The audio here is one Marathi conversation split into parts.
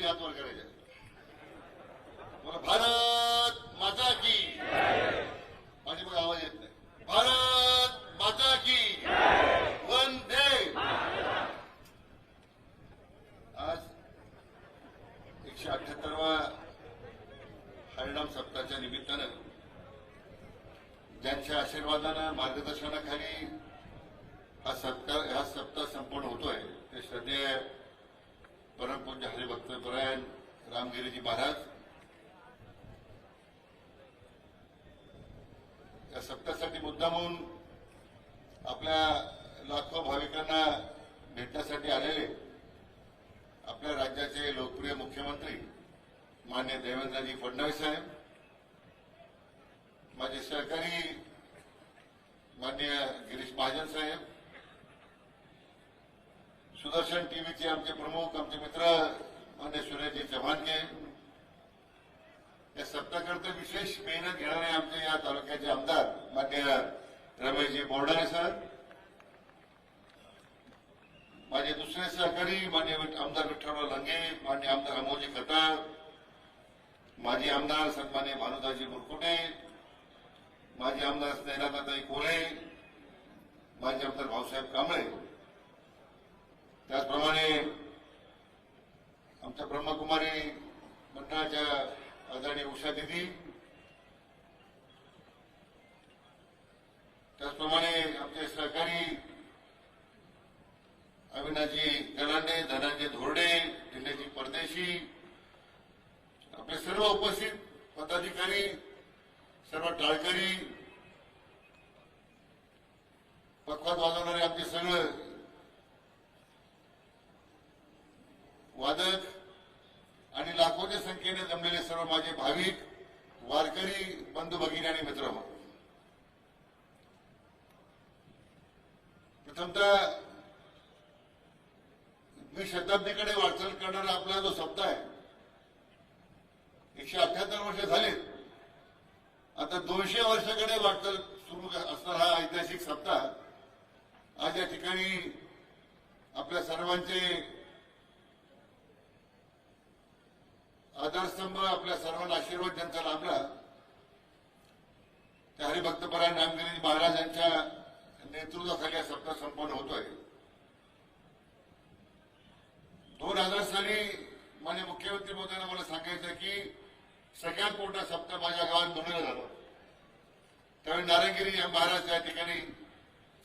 आपली हात वर करायचे. बोला भारत माझा की. माझी मग आवाज येत नाही. भारत माझा की. वन दे आज एकशे अठ्याहत्तरवा हरिणाम सप्ताहाच्या निमित्तानं ज्यांच्या आशीर्वादानं मार्गदर्शनाखाली हा सप्ताह हा सप्ताह संपन्न होतोय ते श्रद्धेय परमपूज्य हरिभक्त परायण रामगिरीजी महाराज. या सप्ताहासाठी मुद्दामहून आपल्या लाखो भाविकांना भेटण्यासाठी आलेले आपल्या राज्याचे लोकप्रिय मुख्यमंत्री मान्य देवेंद्रजी फडणवीस साहेब माझे सहकारी मान्य गिरीश महाजन साहेब सुदर्शन टीव्हीचे आमचे प्रमुख आमचे मित्र मान्य सूर्यजी चव्हाणके. या सप्ताहाकरता विशेष मेहनत घेणारे आमचे या तालुक्याचे आमदार मान्य रमेशजी बोर्डाने सर. माझे दुसरे सहकारी मान्य आमदार विठ्ठलराव लंगे मान्य आमदार अमोजी खताळ माजी आमदार सन्मान्य भानुदाजी मुरकुटे माजी आमदार स्नेहलाताई कोरे माजी आमदार भाऊसाहेब कांबळे त्याचप्रमाणे आमच्या ब्रह्मकुमारी मंडळाच्या आदरणीय उषा दिदी त्याचप्रमाणे आमचे सहकारी अविनाजी गलांडे धनंजय धोरडे दिनेशजी परदेशी आपले सर्व उपस्थित पदाधिकारी सर्व टाळकरी पखवाद वाजवणारे आमचे सगळं वादक सर्व माझे भाविक वारकरी बंधू भगिनी आणि मित्र हो प्रथमतः मी शताब्दीकडे वाटचाल करणारा आपला जो सप्ताह आहे एकशे अठ्याहत्तर वर्ष झाले. आता दोनशे वर्षाकडे वाटचाल सुरू असणारा हा ऐतिहासिक सप्ताह. आज या ठिकाणी आपल्या सर्वांचे आधारस्तंभ आपल्या सर्वांना आशीर्वाद ज्यांचा लाभला. त्या हरिभक्तपरायण रामगिरी महाराजांच्या नेतृत्वाखाली हा सप्ताह संपन्न होतोय. दोन हजार साली मान्य मुख्यमंत्री मोदयांना मला सांगायचं की सगळ्यात मोठा सप्ताह माझ्या गावात नोंदवला झाला त्यावेळी नारायणगिरी या महाराज त्या ठिकाणी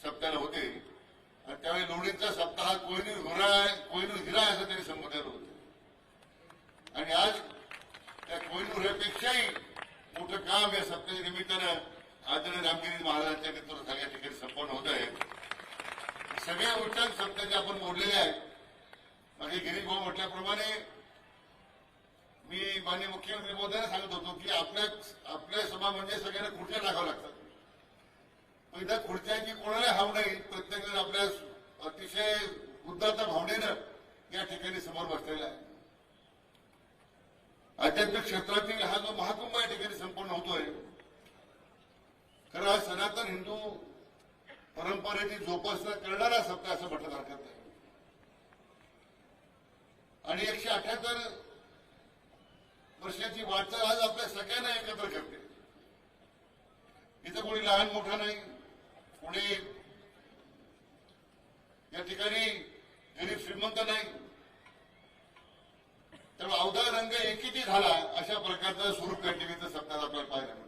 सप्ताहाला होते. आणि त्यावेळी लोणीचा सप्ताह हा कोहिनूर घोरा कोहिनूर हिरा असं त्यांनी संबोधलं होतं आणि आज त्या कोहिनूरपेक्षाही मोठं काम या सप्ताहाच्या निमित्तानं आदरणीय रामगिरी महाराजांच्या नेतृत्वाखाली सगळ्या ठिकाणी संपन्न होत आहे. सगळ्या गोष्टी सप्ताहाच्या आपण मोडलेल्या आहेत. माझे गिरीश भाऊ म्हटल्याप्रमाणे मी माननीय मुख्यमंत्री महोदयांना सांगत होतो की आपल्या आपल्या सभा म्हणजे सगळ्यांना खुर्च्या टाकाव्या लागतात. पण खुर्च्यांची कोणाला हाव नाही प्रत्येकजण आपल्या अतिशय बुद्धाच्या भावनेनं या ठिकाणी समोर बसलेला आहे. आध्यात्मिक क्षेत्रात हा जो महाकुंभ या ठिकाणी संपन्न होतोय खरं हा सनातन हिंदू परंपरेची जोपासना करणारा सप्ताह असं म्हटलं हरकत नाही आणि एकशे अठ्याहत्तर वर्षाची वाटचाल आज आपल्या सगळ्यांना एकत्र करते. इथं कोणी लहान मोठा नाही कोणी या ठिकाणी गरीब श्रीमंत नाही. तर अवधा रंग एकीची झाला अशा प्रकारचं स्वरूप कंटिन्यूचं टीव्हीचं सप्ताह आपल्याला पाहायला मिळतं.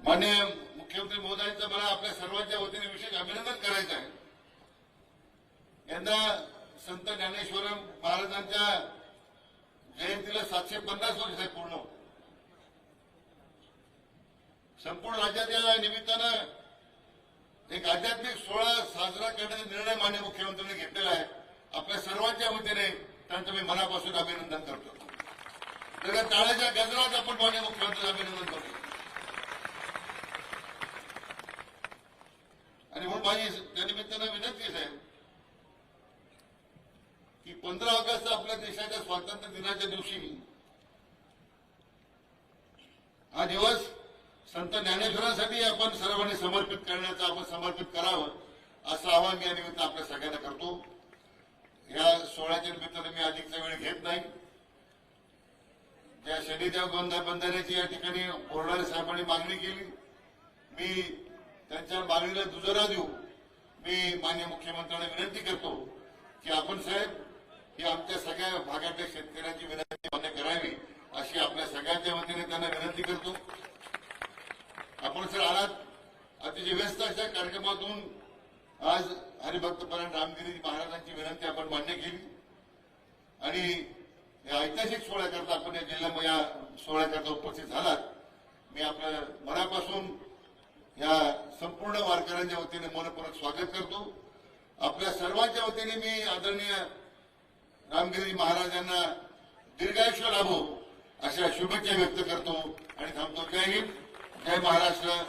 मान्य मुख्यमंत्री महोदयांचं मला आपल्या सर्वांच्या वतीने विशेष अभिनंदन करायचं आहे यंदा संत ज्ञानेश्वर महाराजांच्या जयंतीला सातशे पन्नास वर्ष आहे पूर्ण संपूर्ण संपूर्ण या निमित्तानं एक आध्यात्मिक सोहळा साजरा करण्याचा निर्णय मान्य मुख्यमंत्र्यांनी घेतलेला आहे. आपल्या सर्वांच्या वतीने त्यांचं मी मनापासून अभिनंदन करतो. त्या टाळ्याच्या गजरात आपण मान्य मुख्यमंत्री अभिनंदन करतो आणि म्हणून माझी त्या निमित्तानं विनंतीच आहे की पंधरा ऑगस्ट आपल्या देशाच्या स्वातंत्र्य दिनाच्या दिवशी हा दिवस संत ज्ञानेश्वरांसाठी आपण सर्वांनी समर्पित करण्याचं आपण समर्पित करावं असं आवाहन या निमित्त आपल्या सगळ्यांना करतो. या सोहळ्याच्या निमित्ताने मी अधिकचा वेळ घेत नाही. त्या शनिदेव गोंधळ बंधाऱ्याची या ठिकाणी बोर्डारे साहेबांनी मागणी केली. मी त्यांच्या मागणीला दुजोरा देऊ मी मान्य मुख्यमंत्र्यांना विनंती करतो की आपण साहेब ही आमच्या सगळ्या भागातल्या शेतकऱ्यांची विनंती मान्य करावी अशी आपल्या सगळ्यांच्या वतीने त्यांना विनंती करतो. आपण सर आलात. अतिशय व्यस्त अशा कार्यक्रमातून आज हरिभक्तपरायण रामगिरी महाराजांची विनंती आपण मान्य केली. आणि या ऐतिहासिक सोहळ्याकरता आपण या जिल्ह्यामध्ये या सोहळ्याकरता उपस्थित झालात. मी आपल्या मनापासून या संपूर्ण वारकऱ्यांच्या वतीने मनपूर्वक स्वागत करतो. आपल्या सर्वांच्या वतीने मी आदरणीय रामगिरी महाराजांना दीर्घायुष्य लाभो अशा शुभेच्छा व्यक्त करतो आणि थांबतो. जय हिंद. जय महाराष्ट्र.